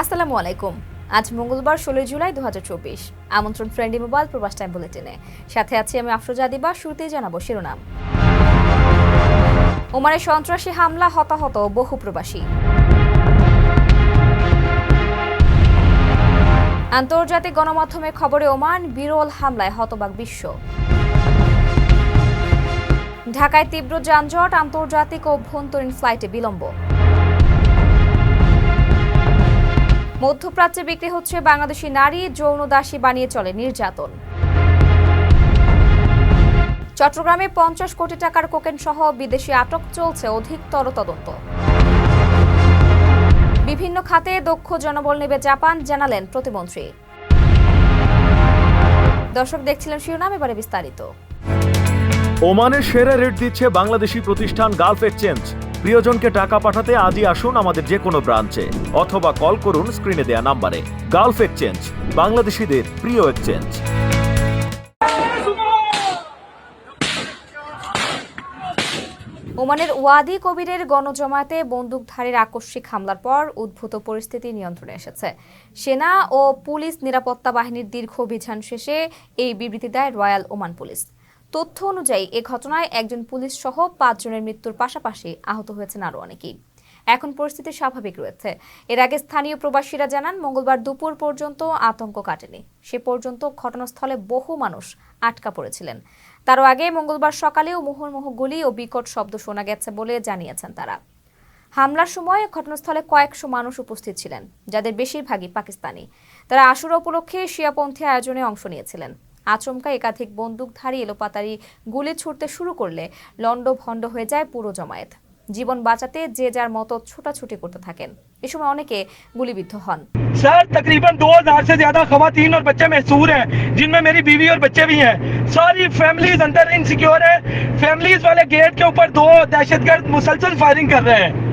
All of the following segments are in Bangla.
আসসালামু আলাইকুম। আজ মঙ্গলবার ষোলোই জুলাই দুহাজার চব্বিশ। আমন্ত্রণ ফ্রেন্ডি মোবাইল প্রবাস টাইম বুলেটিনে। সাথে আছি আমি আফরোজা দিবা শুরুতেই জানাব শিরোনাম। ওমানে সন্ত্রাসী হামলা, হতাহত বহু প্রবাসী। আন্তর্জাতিক গণমাধ্যমের খবরে ওমান বিরল হামলায় হতবাক বিশ্ব। ঢাকায় তীব্র যানজট, আন্তর্জাতিক অভ্যন্তরীণ ফ্লাইটে বিলম্ব। মধ্যপ্রাচ্যে বিক্রি হচ্ছে বাংলাদেশি নারী, যৌন দাসী বানিয়ে চলে নির্যাতন। চট্টগ্রামে পঞ্চাশ কোটি টাকার কোকেন সহ বিদেশি আটক চলছে অধিকতর তদন্ত বিভিন্ন খাতে দক্ষ জনবল নেবে জাপান, জানালেন প্রতিমন্ত্রী। দর্শক দেখছিলেন শিরোনাম, এবারে বিস্তারিত। ওমানের সেরা রেট দিচ্ছে বাংলাদেশি প্রতিষ্ঠান গালফ এক্সচেঞ্জ। প্রিয়জনকে টাকা পাঠাতে আজই আসুন আমাদের যে কোনো ব্রাঞ্চে, অথবা কল করুন স্ক্রিনে দেয়া নাম্বারে। গালফ এক্সচেঞ্জ, বাংলাদেশিদের প্রিয় এক্সচেঞ্জ। ওমানের ওয়াদি কবিরের গণজমায়েতে বন্দুকধারীর আকস্মিক হামলার পর উদ্ভূত পরিস্থিতি নিয়ন্ত্রণে এসেছে। সেনা ও পুলিশ নিরাপত্তা বাহিনীর দীর্ঘ অভিযান শেষে এই বিবৃতি দেয় রয়্যাল ওমান পুলিশ। তথ্য অনুযায়ী এ ঘটনায় একজন পুলিশ সহ পাঁচজনের মৃত্যুর পাশাপাশি আহত হয়েছেন আরও অনেকেই। এখন পরিস্থিতি স্বাভাবিক রয়েছে। এর আগে স্থানীয় প্রবাসীরা জানান, মঙ্গলবার দুপুর পর্যন্ত আতঙ্ক কাটেনি। সে পর্যন্ত ঘটনাস্থলে বহু মানুষ আটকা পড়েছিলেন। তারও আগে মঙ্গলবার সকালেও মুহুর্মুহু গুলি ও বিকট শব্দ শোনা গেছে বলে জানিয়েছেন তারা। হামলার সময় ঘটনাস্থলে কয়েকশো মানুষ উপস্থিত ছিলেন, যাদের বেশিরভাগই পাকিস্তানি। তারা আশুরা উপলক্ষে শিয়াপন্থী আয়োজনে অংশ নিয়েছিলেন। আচমকা একাধিক বন্দুকধারী এলোপাতারি গুলি ছুটতে শুরু করলে লন্ড ভণ্ড হয়ে যায় পুরো জমায়েত জীবন বাঁচাতে যে যার মতো ছোটাছুটি করতে থাকেন এ সময় অনেকে গুলিবিদ্ধ হন सर तकरीबन 2000 से ज्यादा खवातीन और बच्चे महसूर हैं जिनमें मेरी बीवी और बच्चे भी हैं सारी फैमिलीज अंदर इनसिक्योर है फैमिलीज वाले गेट के ऊपर दो दहशतगर्द मुसलसल फायरिंग कर रहे हैं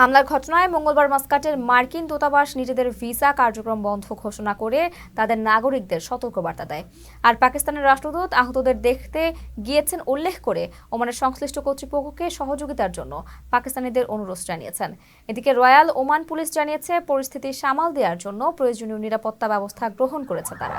হামলার ঘটনায় মঙ্গলবার মাস্কাটের মার্কিন দূতাবাস নিজেদের ভিসা কার্যক্রম বন্ধ ঘোষণা করে তাদের নাগরিকদের সতর্কবার্তা দেয়। আর পাকিস্তানের রাষ্ট্রদূত আহতদের দেখতে গিয়েছেন উল্লেখ করে ওমানের সংশ্লিষ্ট কর্তৃপক্ষকে সহযোগিতার জন্য পাকিস্তানিদের অনুরোধ জানিয়েছেন। এদিকে রয়্যাল ওমান পুলিশ জানিয়েছে, পরিস্থিতি সামাল দেওয়ার জন্য প্রয়োজনীয় নিরাপত্তা ব্যবস্থা গ্রহণ করেছে তারা।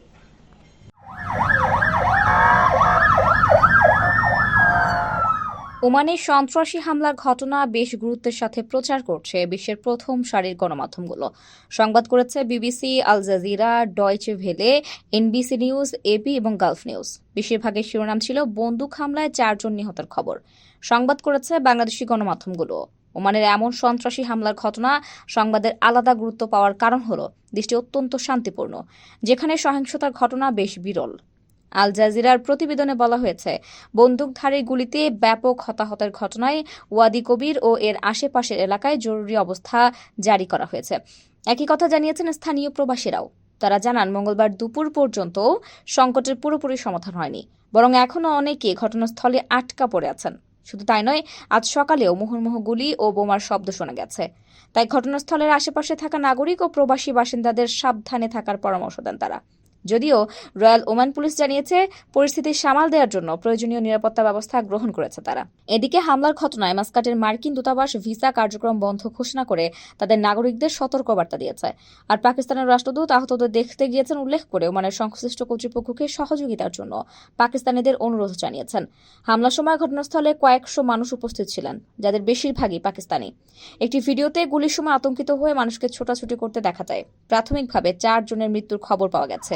ওমানে সন্ত্রাসী হামলার ঘটনা বেশ গুরুত্বের সাথে প্রচার করছে বিশ্বের প্রথম সারির গণমাধ্যমগুলো। সংবাদ করেছে BBC, Al Jazeera, Deutsche Welle, NBC news, AP এবং গালফ নিউজ। বেশিরভাগের শিরোনাম ছিল বন্দুক হামলায় চারজন নিহতের খবর। সংবাদ করেছে বাংলাদেশি গণমাধ্যমগুলো। ওমানের এমন সন্ত্রাসী হামলার ঘটনা সংবাদের আলাদা গুরুত্ব পাওয়ার কারণ হলো, দেশটি অত্যন্ত শান্তিপূর্ণ, যেখানে সহিংসতার ঘটনা বেশ বিরল। আল জাজিরার প্রতিবেদনে বলা হয়েছে বন্দুকধারীর গুলিতে ব্যাপক হতাহতের ঘটনায় ওয়াদি কবির ও এর আশেপাশের এলাকায় জরুরি অবস্থা জারি করা হয়েছে। একই কথা জানিয়েছেন স্থানীয় প্রবাসীরাও। তারা জানান, মঙ্গলবার দুপুর পর্যন্ত সংকটের পুরোপুরি সমাধান হয়নি, বরং এখনও অনেকে ঘটনাস্থলে আটকা পড়ে আছেন। শুধু তাই নয়, আজ সকালেও মুহুর্মুহু গুলি ও বোমার শব্দ শোনা গেছে। তাই ঘটনাস্থলের আশেপাশে থাকা নাগরিক ও প্রবাসী বাসিন্দাদের সাবধানে থাকার পরামর্শ দেন তারা। যদিও রয়্যাল ওমান পুলিশ জানিয়েছে, পরিস্থিতি সামাল দেওয়ার জন্য প্রয়োজনীয় নিরাপত্তা ব্যবস্থা গ্রহণ করেছে তারা। এদিকে হামলার ঘটনায় মাস্কাটের মার্কিন দূতাবাস ভিসা কার্যক্রম বন্ধ ঘোষণা করে তাদের নাগরিকদের সতর্কবার্তা দিয়েছে। আর পাকিস্তানের রাষ্ট্রদূত আহতদের দেখতে গিয়েছেন উল্লেখ করে ওমানের সংশ্লিষ্ট কর্তৃপক্ষকে সহযোগিতার জন্য পাকিস্তানিদের অনুরোধ জানিয়েছেন। হামলার সময় ঘটনাস্থলে কয়েকশো মানুষ উপস্থিত ছিলেন, যাদের বেশিরভাগই পাকিস্তানি। একটি ভিডিওতে গুলির সময় আতঙ্কিত হয়ে মানুষকে ছোটাছুটি করতে দেখা যায়। প্রাথমিকভাবে চার জনের মৃত্যুর খবর পাওয়া গেছে।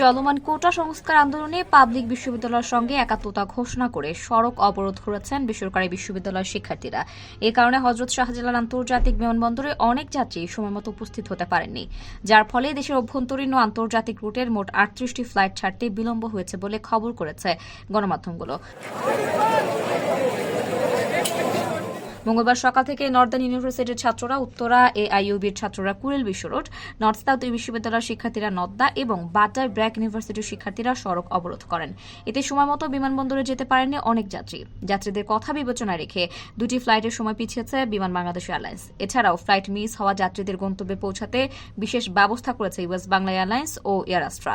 চলমান কোটা সংস্কার আন্দোলনে পাবলিক বিশ্ববিদ্যালয়ের সঙ্গে একাত্মতা ঘোষণা করে সড়ক অবরোধ করেছেন বেসরকারি বিশ্ববিদ্যালয়ের শিক্ষার্থীরা। এ কারণে হজরত শাহজালাল আন্তর্জাতিক বিমানবন্দরে অনেক যাত্রী সময়মতো উপস্থিত হতে পারেননি। যার ফলে দেশের অভ্যন্তরীণ ও আন্তর্জাতিক রুটের মোট আটত্রিশটি ফ্লাইট ছাড়তে বিলম্ব হয়েছে বলে খবর করেছে গণমাধ্যমগুলো। মঙ্গলবার সকাল থেকে নর্দার্ন ইউনিভার্সিটির ছাত্ররা উত্তরা এআইইউবির ছাত্ররা কুড়িল বিশ্ব রোড, নর্থ সাউথ বিশ্ববিদ্যালয়ের শিক্ষার্থীরা নদ্দা এবং বাটার ব্র্যাক ইউনিভার্সিটির শিক্ষার্থীরা সড়ক অবরোধ করেন। এতে সময়মতো বিমানবন্দরে যেতে পারেননি অনেক যাত্রী। যাত্রীদের কথা বিবেচনায় রেখে দুটি ফ্লাইটের সময় পিছিয়েছে বিমান বাংলাদেশ এয়ারলাইন্স। এছাড়াও ফ্লাইট মিস হওয়া যাত্রীদের গন্তব্যে পৌঁছাতে বিশেষ ব্যবস্থা করেছে ইউএস বাংলা এয়ারলাইন্স ও এয়ার আস্ট্রা।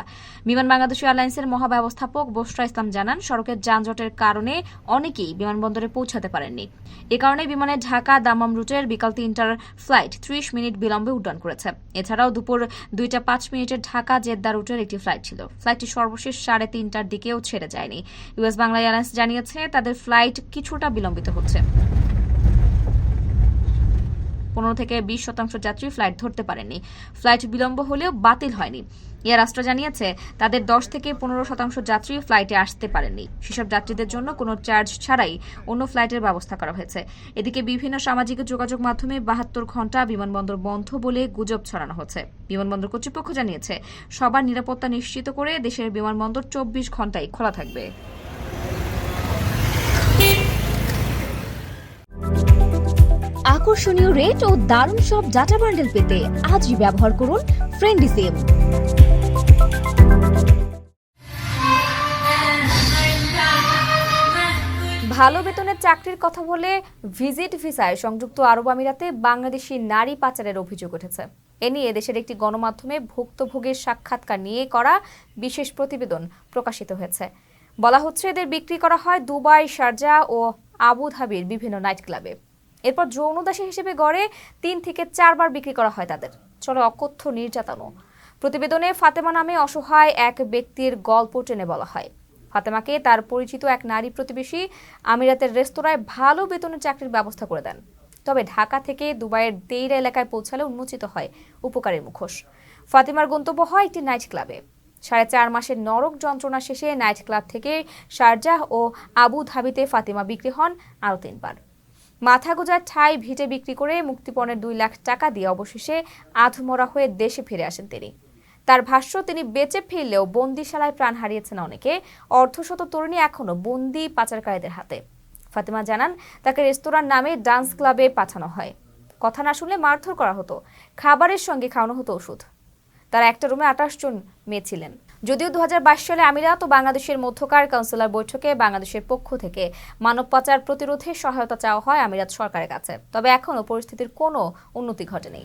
বিমান বাংলাদেশ এয়ারলাইন্সের মহাব্যবস্থাপক বসরা ইসলাম জানান, সড়কের যানজটের কারণে অনেকেই বিমানবন্দরে পৌঁছাতে পারেননি। এ কারণে বিমানে ঢাকা দামাম রুটের বিকাল তিনটার ফ্লাইট ত্রিশ মিনিট বিলম্বে উড্ডয়ন করেছে। এছাড়াও দুপুর দুইটা পাঁচ মিনিটের ঢাকা জেদ্দা রুটের একটি ফ্লাইট ছিল। ফ্লাইটটি সর্বশেষ সাড়ে তিনটার দিকেও ছেড়ে যায়নি। ইউএস বাংলা এয়ারলাইন্স জানিয়েছে, তাদের ফ্লাইট কিছুটা বিলম্বিত হচ্ছে। পনেরো থেকে বিশ শতাংশ যাত্রী ফ্লাইট ধরতে পারেননি। ফ্লাইট বিলম্ব হলেও বাতিল হয়নি। এয়ার রাষ্ট্র জানিয়েছে, তাদের দশ থেকে পনেরো শতাংশ যাত্রী ফ্লাইটে আসতে পারেননি। সেসব যাত্রীদের জন্য কোনো চার্জ ছাড়াই অন্য ফ্লাইটের ব্যবস্থা করা হয়েছে। এদিকে বিভিন্ন সামাজিক যোগাযোগ মাধ্যমে বাহাত্তর ঘণ্টা বিমানবন্দর বন্ধ বলে গুজব ছড়ানো হচ্ছে। বিমানবন্দর কর্তৃপক্ষ জানিয়েছে, সবার নিরাপত্তা নিশ্চিত করে দেশের বিমানবন্দর চব্বিশ ঘন্টাই খোলা থাকবে। আকর্ষণীয় রেট ও দারুণ সব ডাটা বান্ডেল পেতে আজই ব্যবহার করুন ফ্রেন্ডি সিম ভালো বেতনের চাকরির কথা বলে ভিজিট ভিসায় সংযুক্ত আরব আমিরাতে বাংলাদেশি নারী পাচারের অভিযোগ উঠেছে। এ নিয়ে দেশের একটি গণমাধ্যমে ভুক্তভোগীর সাক্ষাৎকার নিয়ে করা বিশেষ প্রতিবেদন প্রকাশিত হয়েছে। বলা হচ্ছে, এদের বিক্রি করা হয় দুবাই, শারজা ও আবুধাবির বিভিন্ন নাইট ক্লাবে এরপর যৌনদাসী হিসেবে গড়ে তিন থেকে চারবার বিক্রি করা হয় তাদের। চলে অকথ্য নির্যাতনও প্রতিবেদনে ফাতেমা নামে অসহায় এক ব্যক্তির গল্প টেনে বলা হয়। ফাতেমাকে তার পরিচিত এক নারী প্রতিবেশী আমিরাতের রেস্তোরাঁয় ভালো বেতনের চাকরির ব্যবস্থা করে দেন। তবে ঢাকা থেকে দুবাইয়ের দেইরা এলাকায় পৌঁছালে উন্মোচিত হয় উপকারের মুখোশ। ফাতেমার গন্তব্য হয় একটি নাইট ক্লাবে। সাড়ে চার মাসের নরক যন্ত্রণা শেষে নাইট ক্লাব থেকে শারজাহ ও আবু ধাবিতে ফাতেমা বিক্রি হন আরও তিনবার। মাথা গোজার ঠাই ভিটে বিক্রি করে মুক্তিপণের দুই লাখ টাকা দিয়ে অবশেষে আধমরা হয়ে দেশে ফিরে আসেন তিনি। তার ভাষ্য, তিনি বেঁচে ফিরলেও বন্দিশালায় প্রাণ হারিয়েছেন অনেকে। অর্ধশত তরুণী এখনও বন্দি পাচারকারীদের হাতে। ফাতেমা জানান, তাকে রেস্তোরাঁর নামে ডান্স ক্লাবে পাঠানো হয়। কথা না শুনলে মারধর করা হতো। খাবারের সঙ্গে খাওয়ানো হতো ওষুধ। তারা একটা রুমে আঠাশ জন মেয়ে ছিলেন। যদিও দু হাজার বাইশ সালে আমিরাত ও বাংলাদেশের মধ্যকার কাউন্সিলর বৈঠকে বাংলাদেশের পক্ষ থেকে মানব পাচার প্রতিরোধে সহায়তা চাওয়া হয় আমিরাত সরকারের কাছে। তবে এখনও পরিস্থিতির কোনো উন্নতি ঘটেনি।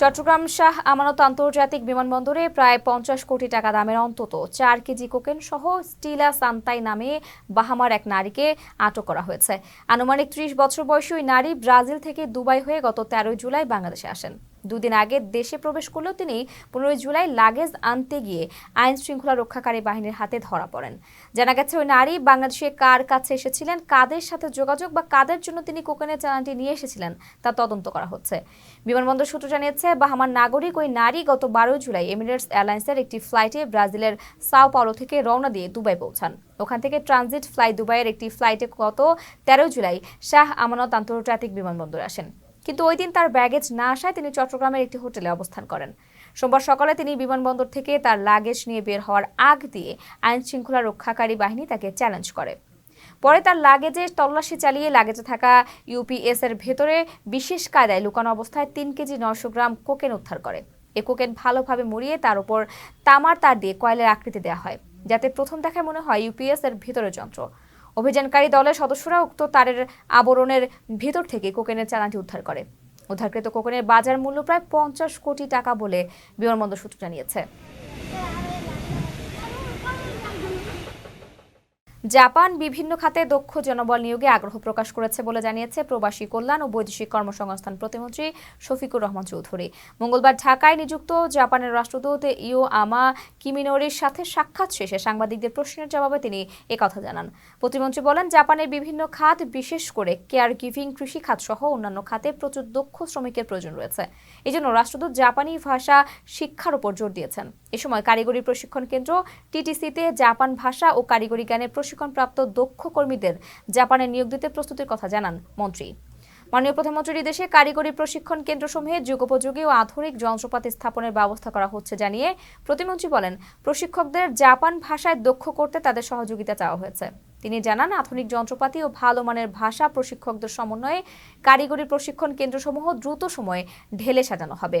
চট্টগ্রাম শাহ আমানত আন্তর্জাতিক বিমানবন্দরে প্রায় পঞ্চাশ কোটি টাকা দামের অন্তত চার কেজি কোকেন সহ স্টিলা সান্তাই নামে বাহামার এক নারীকে আটক করা হয়েছে। আনুমানিক ত্রিশ বছর বয়সী ওই নারী ব্রাজিল থেকে দুবাই হয়ে গত তেরোই জুলাই বাংলাদেশে আসেন। দুদিন আগে দেশে প্রবেশ করলেও তিনি পনেরোই জুলাই লাগেজ আনতে গিয়ে আইন শৃঙ্খলা রক্ষাকারী বাহিনীর হাতে ধরা পড়েন। জানা গেছে ওই নারী বাংলাদেশে কার কাছে এসেছিলেন, কাদের সাথে যোগাযোগ বা কাদের জন্য তিনি কোকেনের চালানটি নিয়ে এসেছিলেন তা তদন্ত করা হচ্ছে। বিমানবন্দর সূত্র জানিয়েছে, বাহামার নাগরিক ওই নারী গত বারোই জুলাই এমিরেটস এয়ারলাইন্সের একটি ফ্লাইটে ব্রাজিলের সাও পাওলো থেকে রওনা দিয়ে দুবাই পৌঁছান। ওখান থেকে ট্রানজিট ফ্লাইট দুবাইয়ের একটি ফ্লাইটে গত তেরোই জুলাই শাহ আমানত আন্তর্জাতিক বিমানবন্দরে আসেন। কিন্তু ওই দিন তার ব্যাগেজ না আসায় তিনি চট্টগ্রামের একটি হোটেলে অবস্থান করেন। সোমবার সকালে তিনি বিমানবন্দর থেকে তার লাগেজ নিয়ে বের হওয়ার আগ দিয়ে আইন শৃঙ্খলা রক্ষাকারী বাহিনী তাকে চ্যালেঞ্জ করে। পরে তার লাগেজে তল্লাশি চালিয়ে লাগেজে থাকা ইউপিএস এর ভেতরে বিশেষ কায়দায় লুকানো অবস্থায় তিন কেজি নশো গ্রাম কোকেন উদ্ধার করে। এ কোকেন ভালোভাবে মুড়িয়ে তার উপর তামার তার দিয়ে কয়েলের আকৃতি দেওয়া হয়, যাতে প্রথম দেখায় মনে হয় ইউপিএস এর ভেতরের যন্ত্র। অভিযানকারী দলের সদস্যরা উক্ত তারের আবরণের ভেতর থেকে কোকেনের চালানটি উদ্ধার করে। উদ্ধারকৃত কোকেনের বাজার মূল্য প্রায় পঞ্চাশ কোটি টাকা বলে বিমানবন্দর সূত্র জানিয়েছে। জাপান বিভিন্ন খাতে দক্ষ জনবল নিয়োগে আগ্রহ প্রকাশ করেছে বলে জানিয়েছে প্রবাসী কল্যাণ ও বৈদেশিক কর্মসংস্থান প্রতিমন্ত্রী শফিকুর রহমান চৌধুরী। মঙ্গলবার ঢাকায় নিযুক্ত জাপানের রাষ্ট্রদূত ইও আমা কিমিনোরির সাথে সাক্ষাৎ শেষে সাংবাদিকদের প্রশ্নের জবাবে তিনি একথা জানান। প্রতিমন্ত্রী বলেন জাপানের বিভিন্ন খাত, বিশেষ করে কেয়ার গিভিং কৃষি খাত সহ অন্যান্য খাতে প্রচুর দক্ষ শ্রমিকের প্রয়োজন রয়েছে। এজন্য রাষ্ট্রদূত জাপানি ভাষা শিক্ষার উপর জোর দিয়েছেন। এ সময় কারিগরি প্রশিক্ষণ কেন্দ্র টিটিসিতে জাপান ভাষা ও কারিগরি জ্ঞানের প্রশিক্ষণপ্রাপ্ত দক্ষ কর্মীদের জাপানে নিয়োগ দিতে প্রস্তুতির কথা জানান মন্ত্রী। মাননীয় প্রধানমন্ত্রীর দেশে কারিগরি প্রশিক্ষণ কেন্দ্রসমূহে যুগোপযোগী ও আধুনিক যন্ত্রপাতি স্থাপনের ব্যবস্থা করা হচ্ছে জানিয়ে প্রতিমন্ত্রী বলেন, প্রশিক্ষকদের জাপান ভাষায় দক্ষ করতে তাদের সহযোগিতা চাওয়া হয়েছে। তিনি জানান, আধুনিক যন্ত্রপাতি ও ভালো মানের ভাষা প্রশিক্ষকদের সমন্বয়ে কারিগরি প্রশিক্ষণ কেন্দ্রসমূহ দ্রুত সময়ে ঢেলে সাজানো হবে।